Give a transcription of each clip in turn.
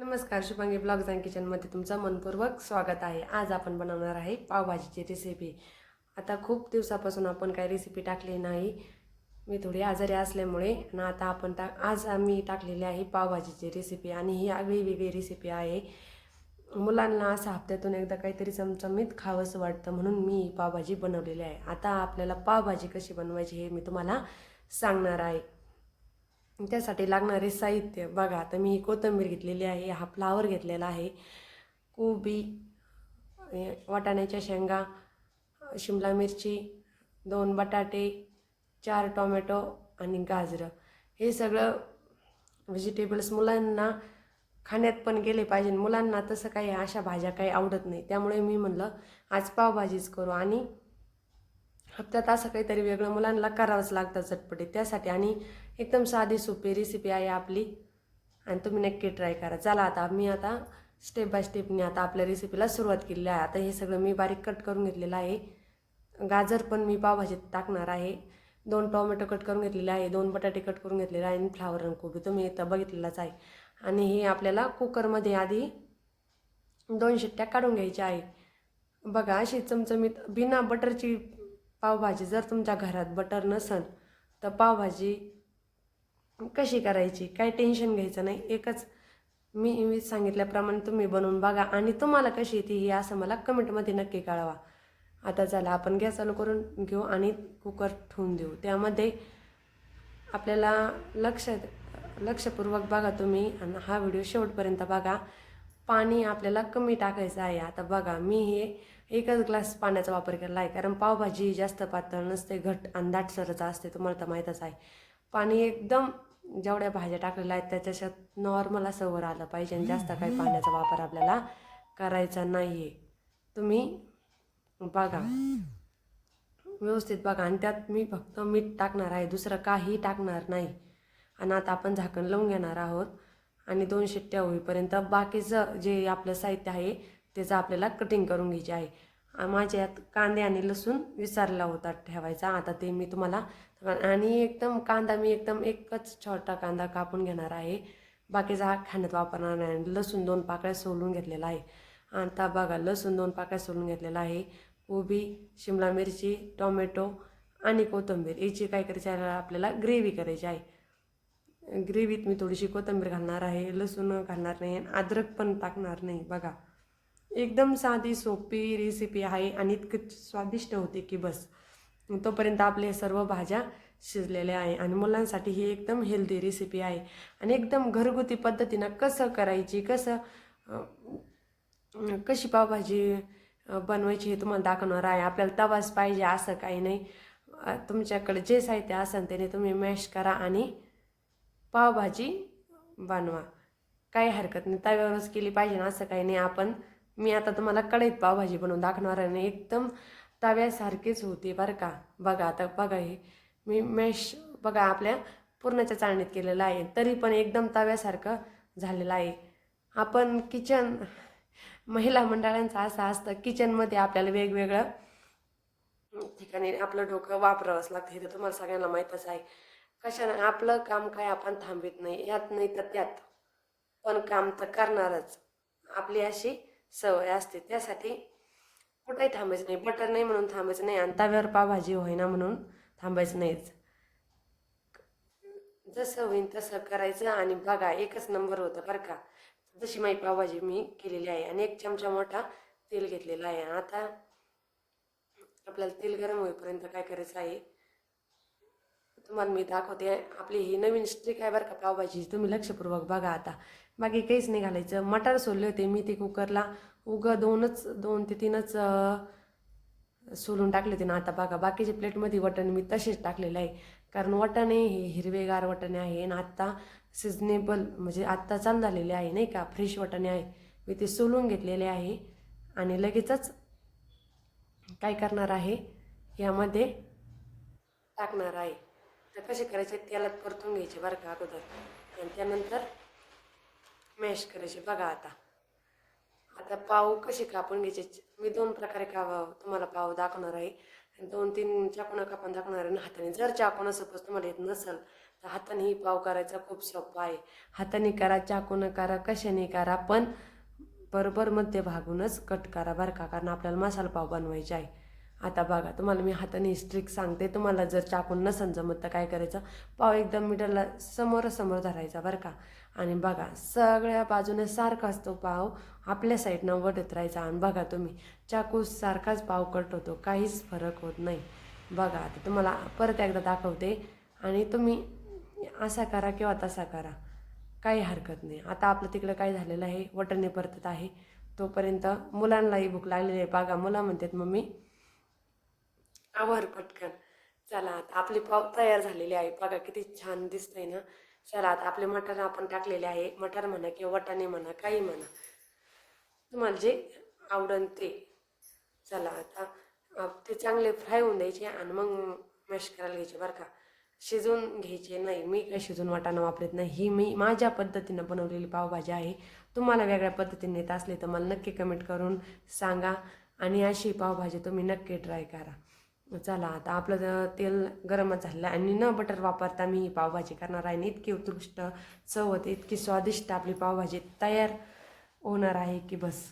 नमस्कार Shubhangi blogs and किचनमध्ये तुमचं मनपूर्वक स्वागत आहे. आज आपण बनवणार आहे पावभाजीची रेसिपी आता खूप दिवसापासून आपण काही रेसिपी टाकली नाही. मी थोडी आजारी असल्यामुळे आणि आता आपण टा आज आम्ही टाकलेली आहे पावभाजीची रेसिपी आणि ही आगळी वेगळी रेसिपी आहे. मुलांना असं हप्त्यातून एकदा काहीतरी चमचमीत खावंसं वाटतं म्हणून मी ही पावभाजी बनवलेली आहे. आता आपल्याला पावभाजी कशी बनवायची हे मी तुम्हाला सांगणार आहे. त्यासाठी लागणारे साहित्य. बघा आता मी ही कोथिंबीर घेतलेली आहे हा फ्लावर घेतलेला आहे. कोबी वाटाण्याच्या शेंगा शिमला मिरची दोन बटाटे चार टोमॅटो आणि गाजरं. हे सगळं व्हेजिटेबल्स मुलांना खाण्यात पण गेले पाहिजे. मुलांना तसं काही अशा भाज्या काही आवडत नाही. त्यामुळे मी म्हणलं आज पावभाजीच करू आणि हप्त्यात असं काहीतरी वेगळं मुलांना करावंच लागतं चटपटीत त्यासाठी आणि एकदम साधी सोपी रेसिपी आहे आपली. आणि तुम्ही नक्की ट्राय करा. चला आता मी आता स्टेप बाय स्टेपने आता आपल्या रेसिपीला सुरुवात केलेली आहे. आता हे सगळं मी बारीक कट करून घेतलेलं आहे. गाजर पण मी पावभाजीत टाकणार आहे. दोन टोमॅटो कट करून घेतलेले आहे. दोन बटाटे कट करून घेतलेले आहे. आणि फ्लावर आणि कोबी तुम्ही इथं बघितलेलाच आहे. आणि हे आपल्याला कुकरमध्ये आधी दोन शिट्ट्या काढून घ्यायच्या आहे. बघा अशी चमचमीत बिना बटरची पावभाजी जर तुमच्या घरात बटर नसन तर पावभाजी कशी करायची? काही टेन्शन घ्यायचं नाही. एकच मी मी सांगितल्याप्रमाणे तुम्ही बनवून बघा आणि तुम्हाला कशी येते ही असं मला कमेंटमध्ये नक्की कळवा. आता चला आपण गॅस चालू करून घेऊ आणि कुकर ठेवून देऊ. त्यामध्ये आपल्याला लक्ष लक्षपूर्वक बघा तुम्ही आणि हा व्हिडिओ शेवटपर्यंत बघा. पाणी आपल्याला कमी टाकायचं आहे. आता बघा मी हे एकच ग्लास पाण्याचा वापर केला आहे. कारण पावभाजी जास्त पातळ नसते घट आणि दाटसरच असते तुम्हाला तर माहीतच आहे. पाणी एकदम जेवढ्या भाज्या टाकलेल्या आहेत त्याच्याशात नॉर्मल असं वर आलं पाहिजे आणि जास्त काही पाण्याचा वापर आपल्याला करायचा नाही आहे तुम्ही बघा. व्यवस्थित बघा. आणि त्यात मी फक्त मीठ टाकणार आहे दुसरं काही टाकणार नाही. आणि आता आपण झाकण लावून घेणार आहोत. आणि दोन शिट्ट्या होईपर्यंत बाकीचं जे आपलं साहित्य आहे त्याचं आपल्याला कटिंग करून घ्यायची आहे. माझ्यात कांदे आणि लसूण विसरला होता ठेवायचा. आता ते मी तुम्हाला आणि एकदम कांदा मी एकदम एकच छोटा कांदा कापून घेणार आहे. बाकीचा हा खाण्यात वापरणार नाही. आणि लसूण दोन पाकळ्या सोलून घेतलेला आहे. आता बघा लसूण दोन पाकळ्या सोलून घेतलेला आहे. कोबी शिमला मिरची टोमॅटो आणि कोथिंबीर. याची काय करायची आहे? आपल्याला ग्रेव्ही करायची आहे. ग्रेव्हीत मी थोडीशी कोथिंबीर घालणार आहे. लसूण घालणार नाही आणि अद्रक पण टाकणार नाही. बघा. एकदम साधी सोपी रेसिपी आहे आणि इतकं स्वादिष्ट होते की बस. तोपर्यंत आपले सर्व भाज्या शिजलेल्या आहे आणि मुलांसाठी ही एकदम हेल्दी रेसिपी आहे. आणि एकदम घरगुती पद्धतीनं कसं करायची कसं कशी पावभाजी बनवायची हे तुम्हाला दाखवणार आहे. आपल्याला तवाच पाहिजे असं काही नाही. तुमच्याकडे जे साहित्य असेल त्याने तुम्ही मॅश करा आणि पावभाजी बनवा. काही हरकत नाही. तव्यावरच केली पाहिजे ना असं काही नाही. आपण मी आता तुम्हाला कढईत पावभाजी बनवून दाखवणार आहे आणि एकदम तव्यासारखीच होती बरं का. बघा आता बघा हे. मी मेश बघा आपल्या पूर्णाच्या चाळणीत केलेलं आहे. तरी पण एकदम तव्यासारखं झालेलं आहे. आपण किचन महिला मंडळांचं असं असतं किचनमध्ये आपल्याला वेगवेगळं ठिकाणी आपलं डोकं वापरावंच लागतं. हे तर तुम्हाला सगळ्यांना माहीतच आहे. कशाने आपलं काम काय आपण थांबवित नाही. यात नाही तर त्यात. पण काम तर करणारच. आपली अशी सवय असते. त्यासाठी कुठंही थांबायचं नाही. बटर नाही म्हणून थांबायचं नाही. आणि तव्यावर पावभाजी होईना म्हणून थांबायचं नाहीच. जसं होईन तसं करायचं. आणि बघा एकच नंबर होतं बरं का. जशी माई पावभाजी मी केलेली आहे. आणि एक चमचा मोठा तेल घेतलेला आहे. आता आपल्याला तेल गरम होईपर्यंत काय करायचं आहे? तुम्हाला मी दाखवते. आपली ही नवीन स्ट्रिक आहे बरं का पावभाजी. तुम्ही लक्षपूर्वक बघा आता. बाकी काहीच नाही घालायचं. मटार सोलले होते मी ते कुकरला. उगं दोनच दोन ते तीनच सोलून टाकले होते ना आता बघा. बाकीच्या प्लेटमध्ये वटण मी तसेच टाकलेलं आहे. कारण वटाणे हे हिरवेगार वटाणे आहे आणि आत्ता सिजनेबल म्हणजे आत्ता चांद झालेले आहे नाही का? फ्रेश वटाणे आहे. मी ते सोलून घेतलेले आहे. आणि लगेचच काय करणार आहे? यामध्ये टाकणार आहे. तर कसे करायचे तेलात परतून घ्यायचे बरं का अगोदर. आणि त्यानंतर मॅश करायचे. बघा आता. आता पाव कसे कापून घ्यायचे? मी दोन प्रकारे का तुम्हाला पाव दाखवणार आहे. आणि दोन तीन चाकून कापून दाखवणार आहे. आणि हाताने जर चाकून सपोज तुम्हाला येत नसेल तर हाताने पाव करायचा खूप सोपा आहे. हाताने करा चाकून करा कशाने करा पण बरोबर मध्यभागूनच कट करा बरं का. कारण आपल्याला मसाला पाव बनवायचे आहे. आता बघा तुम्हाला मी हाताने स्ट्रिक सांगते तुम्हाला जर चाकून नसन जमत तर काय करायचं? पाव एकदम मिडलला समोरासमोर धरायचा बरं का. आणि बघा सगळ्या बाजूने सारखा असतो पाव आपल्या साईडनं वटत राहायचा. आणि बघा तुम्ही चाकू सारखाच पाव कट होतो काहीच फरक होत नाही. बघा आता तुम्हाला परत एकदा दाखवते. आणि तुम्ही असा करा किंवा तसा करा. काही हरकत नाही. आता आपलं तिकडं काय झालेलं आहे? वटणे परतत आहे. तोपर्यंत मुलांनाही भूक लागलेली आहे. बघा मुलं म्हणतात मम्मी आवर पटकन. चला आता आपली पाव तयार झालेली आहे. बघा किती छान दिसतंय ना. चला आता आपले मटार आपण टाकलेले आहे. मटार म्हणा किंवा वटाणे म्हणा काही म्हणा. तुम्हाला जे आवडन ते. चला आता ते चांगले फ्राय होऊन द्यायचे आणि मग मॅश करायला घ्यायचे बरं का. शिजवून घ्यायचे नाही. मी काय शिजवून वाटाणा वापरत नाही. ही मी माझ्या पद्धतीनं बनवलेली पावभाजी आहे. तुम्हाला वेगळ्या पद्धतीने येत असले तर मला नक्की कमेंट करून सांगा. आणि अशी पावभाजी तुम्ही नक्की ट्राय करा. चला आता आपलं तेल गरमच झालं आहे. आणि न बटर वापरता मी ही पावभाजी करणार आहे. आणि इतकी उत्कृष्ट चव होते इतकी स्वादिष्ट आपली पावभाजी तयार होणार आहे की बस.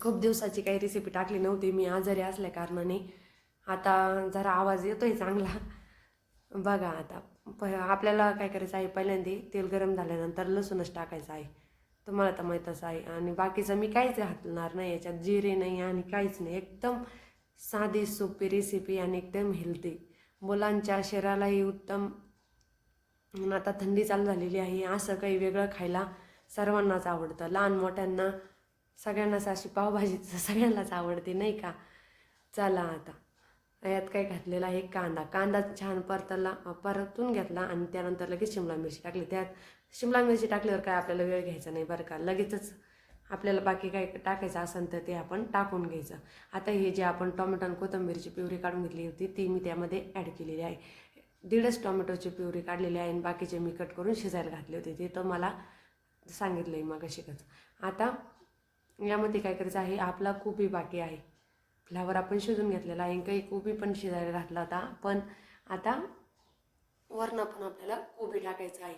खूप दिवसाची काही रेसिपी टाकली नव्हती. मी आजारी असल्या कारणाने आता जरा आवाज येतोय चांगला. बघा आता. प आपल्याला काय करायचं आहे? पहिल्यांदा तेल गरम झाल्यानंतर लसूणच टाकायचं आहे. तुम्हाला तर माहीतच आहे. आणि बाकीचं मी काहीच घालणार नाही. याच्यात जिरे नाही आणि काहीच नाही. एकदम साधी सोपी रेसिपी आणि एकदम हेल्दी मुलांच्या शरीरालाही उत्तम आता थंडी चालू झालेली आहे. असं काही वेगळं खायला सर्वांनाच आवडतं. लहान मोठ्यांना सगळ्यांनाच अशी पावभाजी सगळ्यांनाच आवडते नाही का? चला आता. यात काय घातलेला आहे? कांदा. कांदा छान परतला परतून घेतला आणि त्यानंतर लगेच शिमला मिरची टाकली. त्यात शिमला मिरची टाकल्यावर काय आपल्याला वेळ घ्यायचा नाही बरं का? लगेचच आपल्याला बाकी काय टाकायचं असेल तर ते आपण टाकून घ्यायचं. आता हे जे आपण टोमॅटो आणि कोथंबीरची प्युरी काढून घेतली होती ती मी त्यामध्ये ॲड केलेली आहे. दीडच टोमॅटोची प्युरी काढलेली आहे आणि बाकीचे मी कट करून शिजायला घातले होते. ते तर मला सांगितलं आहे मग शिकत आता यामध्ये काय करायचं आहे आपला कोबी बाकी आहे. फ्लावर आपण शिजून घेतलेला आहे काही कोबी पण शिजायला घातला होता. पण आता वरनं पण आपल्याला कोबी टाकायचं आहे.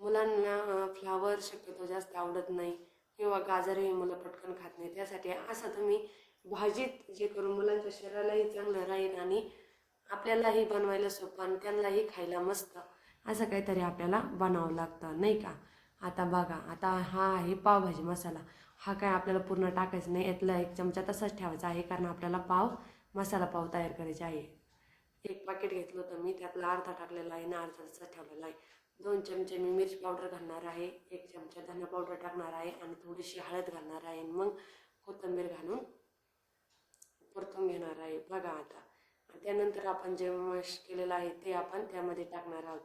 मुलांना फ्लावर शक्यतो जास्त आवडत नाही. किंवा गाजरही मुलं पटकन खात नाही त्यासाठी असं तुम्ही भाजीत जे करून मुलांच्या शरीरालाही चांगलं राहील आणि आपल्यालाही बनवायला सोपं आणि त्यांनाही खायला मस्त असं काहीतरी आपल्याला बनावं लागतं नाही का? आता बघा आता हा आहे पावभाजी मसाला. हा काय आपल्याला पूर्ण टाकायचा नाही. यातला एक चमचा तसाच ठेवायचा आहे कारण आपल्याला पाव मसाला पाव तयार करायचा आहे. एक पाकिट घेतलं होतं मी त्यातला अर्धा टाकलेला आहे ना अर्धा तसा ठेवलेला आहे. दोन चमचे मी मिरची पावडर घालणार आहे एक चमचा धना पावडर टाकणार आहे आणि थोडीशी हळद घालणार आहे. मग कोथिंबीर घालून परतून घेणार आहे. बघा आता. त्यानंतर आपण जे मश केलेलं आहे ते आपण त्यामध्ये टाकणार आहोत.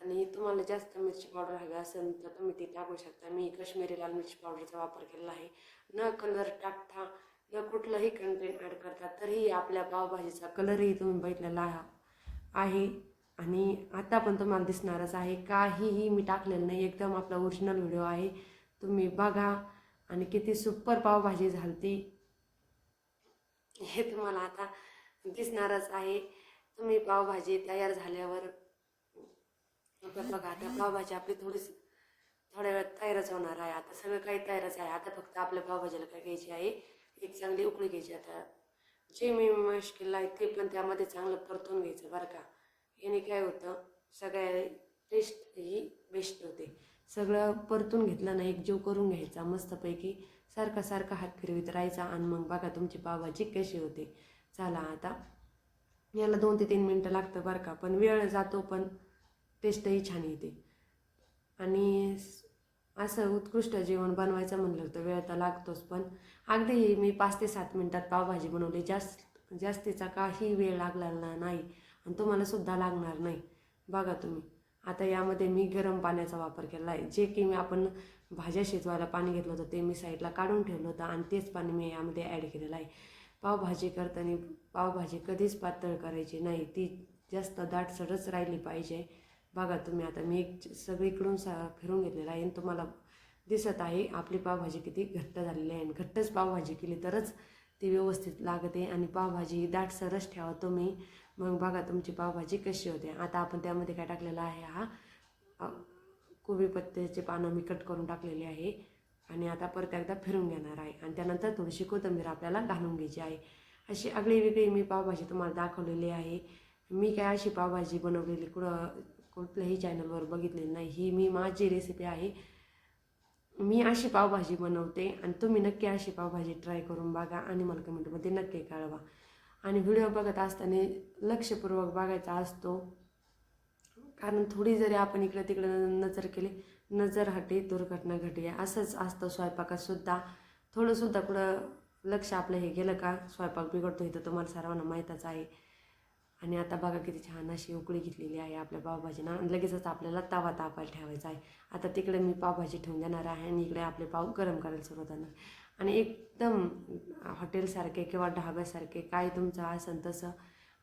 आणि तुम्हाला जास्त मिरची पावडर हवी असेल तर तुम्ही ती टाकू शकता. मी कश्मीरी लाल मिरची पावडरचा वापर केलेला आहे. न कलर टाकता न कुठलंही कंटेंट ॲड करता तरीही आपल्या पावभाजीचा कलरही तुम्ही बघितलेला आहे. आणि आता पण तुम्हाला दिसणारच आहे. काहीही मी टाकलेलं नाही. एकदम आपला ओरिजिनल व्हिडिओ आहे. तुम्ही बघा. आणि किती सुपर पावभाजी झालती. हे तुम्हाला आता दिसणारच आहे. तुम्ही पावभाजी तयार झाल्यावर बघा आता पावभाजी आपली थोडीशी थोड्या वेळात तयारच होणार आहे. आता सगळं काही तयारच आहे. आता फक्त आपल्या पावभाजीला काय घ्यायची आहे? एक चांगली उकळी घ्यायची. आता जे मी मॅश आहे ते पण त्यामध्ये चांगलं परतून घ्यायचं बरं का. याने काय होतं सगळ्या टेस्ट ही बेस्ट होते. सगळं परतून घेतलं ना एक जीव करून घ्यायचा मस्तपैकी सारखा सारखा हात फिरवीत राहायचा आणि मग बघा तुमची पावभाजी कशी होते. चला आता याला दोन ते तीन मिनटं लागतं बरं का पण वेळ जातो पण टेस्टही छान येते. आणि असं उत्कृष्ट जेवण बनवायचं म्हणलं तर वेळ तर लागतोच पण अगदी मी पाच ते सात मिनटात पावभाजी बनवली जास्त जास्तीचा काही वेळ लागला नाही. आणि तुम्हाला सुद्धा लागणार नाही. बघा तुम्ही. आता यामध्ये मी गरम पाण्याचा वापर केला आहे जे की मी आपण भाज्या शिजवायला पाणी घेतलं होतं ते मी साईडला काढून ठेवलं होतं आणि तेच पाणी मी यामध्ये ॲड केलेलं आहे. पावभाजी करताना पावभाजी कधीच पातळ करायची नाही. ती जास्त दाटसरच राहिली पाहिजे. बघा तुम्ही आता मी एक सगळीकडून सा फिरून घेतलेला आहे आणि तुम्हाला दिसत आहे आपली पावभाजी किती घट्ट झालेली आहे. आणि घट्टच पावभाजी केली तरच ती व्यवस्थित लागते आणि पावभाजी दाटसरच ठेवा तुम्ही. मग बघा तुमची पावभाजी कशी होते. आता आपण त्यामध्ये काय टाकलेलं आहे हा? कोबी पत्त्याचे पानं मी कट करून टाकलेले आहे. आणि आता परत एकदा फिरून घेणार आहे. आणि त्यानंतर थोडीशी कोथिंबीर आपल्याला घालून घ्यायची आहे. अशी आगळी वेगळी मी पावभाजी तुम्हाला दाखवलेली आहे. मी काय अशी पावभाजी बनवलेली कुठं कुठल्याही चॅनलवर बघितलेली नाही. ही मी माझी रेसिपी आहे. मी अशी पावभाजी बनवते. आणि तुम्ही नक्की अशी पावभाजी ट्राय करून बघा. आणि मला कमेंटमध्ये नक्की कळवा. आणि व्हिडिओ बघत असताना लक्षपूर्वक बघायचा असतो. कारण थोडी जरी आपण इकडं तिकडं नजर केली नजर हटे दुर्घटना घटी असंच असतं स्वयंपाकातसुद्धा. थोडंसुद्धा कुठं लक्ष आपलं हे गेलं का? स्वयंपाक बिघडतो इथं तुम्हाला सर्वांना माहीतच आहे. आणि आता बघा किती छान अशी उकळी घेतलेली आहे आपल्या पावभाजीनं. लगेचच आपल्याला तवा तापायला ठेवायचा आहे. आता तिकडे मी पावभाजी ठेवून देणार आहे आणि इकडे आपले पाव गरम करायला सुरुवात होणार. आणि एकदम हॉटेलसारखे किंवा ढाब्यासारखे काय तुमचं असेल तसं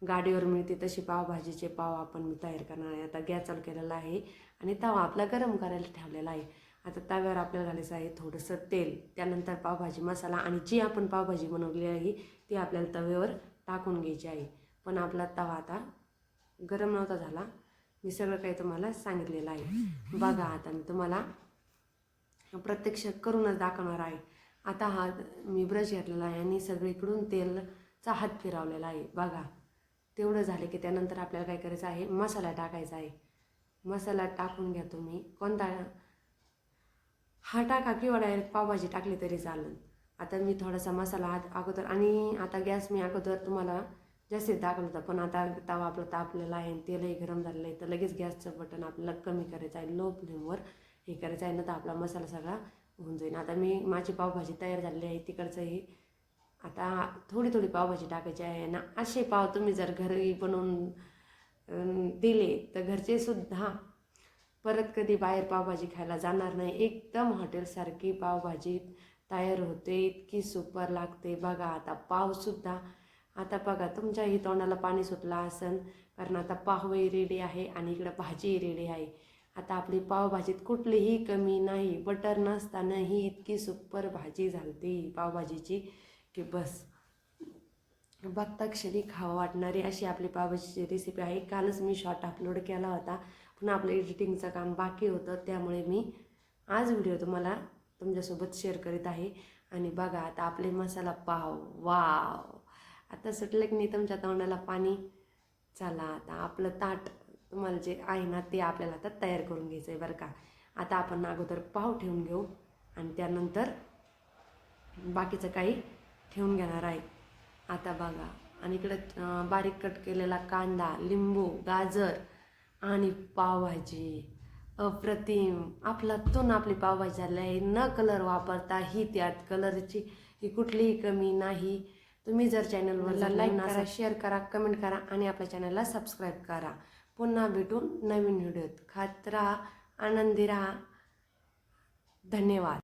गाडीवर मिळते तशी पावभाजीचे पाव आपण मी तयार करणार आहे. आता गॅस चालू केलेला आहे आणि तवा आपला गरम करायला ठेवलेला आहे. आता तव्यावर आपल्याला घालायचं आहे थोडंसं तेल त्यानंतर पावभाजी मसाला आणि जी आपण पावभाजी बनवली आहे ती आपल्याला तव्यावर टाकून घ्यायची आहे. पण आपला तवा आता गरम नव्हता झाला. मी सगळं काही तुम्हाला सांगितलेलं आहे. बघा आता मी तुम्हाला प्रत्यक्ष करूनच दाखवणार आहे. आता हा मी ब्रश घेतलेला आहे आणि सगळीकडून तेलचा हात फिरवलेला आहे. बघा. तेवढं झालं की त्यानंतर आपल्याला काय करायचं आहे? मसाला टाकायचा आहे. मसाला टाकून घ्या तुम्ही. कोणता? हा टाका किंवा डायरेक्ट पावभाजी टाकली तरी चालेल. आता मी थोडासा मसाला आत अगोदर आणि आता गॅस मी अगोदर तुम्हाला जास्तीत दाखवलं होतं. पण आता तवा आपला तापलेला आहे आणि तेलही गरम झालेलं आहे. तर लगेच गॅसचं बटन आपल्याला कमी करायचं आहे. लो फ्लेमवर हे करायचं आहे. ना तर आपला मसाला सगळा होऊन जाईल. आता मी माझी पावभाजी तयार झालेली आहे. तिकडचंही आता थोडी थोडी पावभाजी टाकायची आहे. ना असे पाव तुम्ही जर घरी बनवून दिले तर घरचे सुद्धा परत कधी बाहेर पावभाजी खायला जाणार नाही. एकदम हॉटेलसारखी पावभाजी तयार होते. इतकी सुपर लागते. बघा आता पावसुद्धा आता बघा तुमच्याही तोंडाला पाणी सुटलं असन कारण आता पावही रेडी आहे आणि इकडं भाजी रेडी आहे. आता आपली पावभाजीत कुठलीही कमी नाही बटर नसतानाही इतकी सुपर भाजी झालती पावभाजीची की बस. बघता क्षणी खावं वाटणारी अशी आपली पावभाजीची रेसिपी आहे. कालच मी शॉर्ट अपलोड केला होता. पुन्हा आपलं एडिटिंगचं काम बाकी होतं त्यामुळे मी आज व्हिडिओ तुम्हाला तुमच्यासोबत शेअर करीत आहे. आणि बघा आता आपले मसाला पाव वाव! आता सुटलं की नाही तुमच्या तोंडाला पाणी? चला आता आपलं ताट तुम्हाला जे आहे ना ते आपल्याला आता तयार करून घ्यायचं आहे बरं का. आता आपण अगोदर पाव ठेवून घेऊ आणि त्यानंतर बाकीचं काही ठेवून घेणार आहे. आता बघा आणि इकडं बारीक कट केलेला कांदा लिंबू गाजर आणि पावभाजी. अप्रतिम. अफलातून आपली पावभाजी झाली आहे. न कलर वापरता ही त्यात कलरची ही कुठलीही कमी नाही. तुम्ही जर चॅनलवर लाईक करा शेअर करा कमेंट करा आणि आपल्या चॅनलला सबस्क्राईब करा. पुन्हा भेटून नवीन व्हिडिओत खात राहा आनंदी राहा. धन्यवाद.